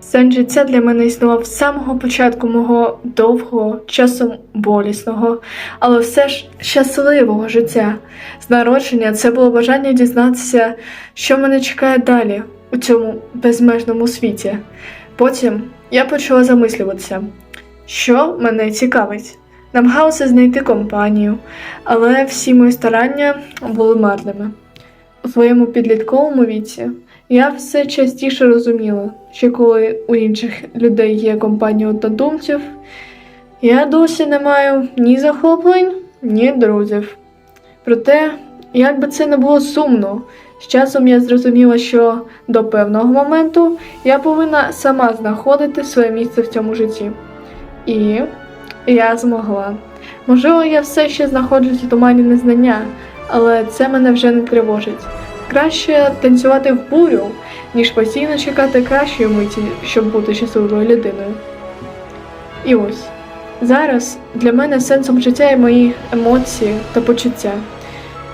Сенс життя для мене існував з самого початку мого довгого, часом болісного, але все ж щасливого життя. З народження це було бажання дізнатися, що мене чекає далі у цьому безмежному світі. Потім я почала замислюватися, що мене цікавить. Намагалася знайти компанію, але всі мої старання були марними. У своєму підлітковому віці я все частіше розуміла, що коли у інших людей є компанія однодумців, я досі не маю ні захоплень, ні друзів. Проте, як би це не було сумно, з часом я зрозуміла, що до певного моменту я повинна сама знаходити своє місце в цьому житті. І я змогла. Можливо, я все ще знаходжусь у тумані незнання, але це мене вже не тривожить. Краще танцювати в бурю, ніж постійно чекати кращої миті, щоб бути щасливою людиною. І ось зараз для мене сенсом життя є мої емоції та почуття.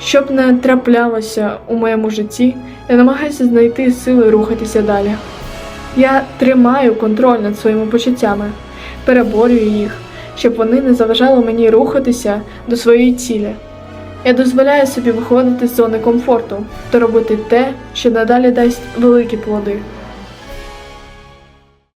Щоб не траплялося у моєму житті, я намагаюся знайти сили рухатися далі. Я тримаю контроль над своїми почуттями, переборюю їх, щоб вони не заважали мені рухатися до своєї цілі. Я дозволяю собі виходити з зони комфорту та робити те, що надалі дасть великі плоди.